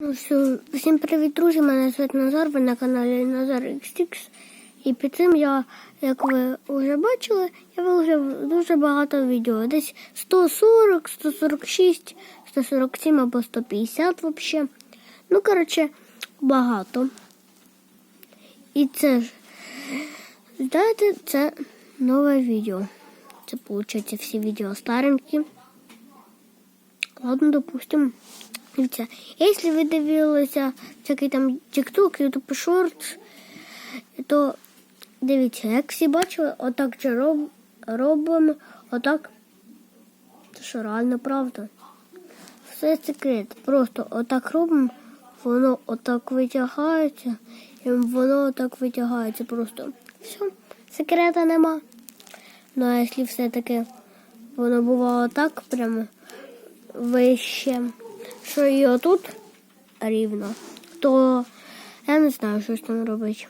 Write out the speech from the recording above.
Ну все, всім привіт, друзі! Мене звати Назар, ви на каналі Назар XX. І під цим я, як ви вже бачили, я виложив дуже багато відео. Десь 140, 146, 147 або 150 взагалі. Ну, коротше, багато. І це ж, знаєте, це нове відео. Це, виходить, всі відео старенькі. Ладно, допустим. Дивіться, якщо ви дивилися всякий там TikTok, YouTube Shorts, то дивіться, як всі бачили, отак же роб, робимо, отак. Це що реально правда. Все секрет. Просто отак робимо, воно отак витягається, і воно отак витягається просто. Все, секрета нема. Ну а якщо все-таки воно бувало так прямо вище, що і отут рівно, то я не знаю, що з там робити.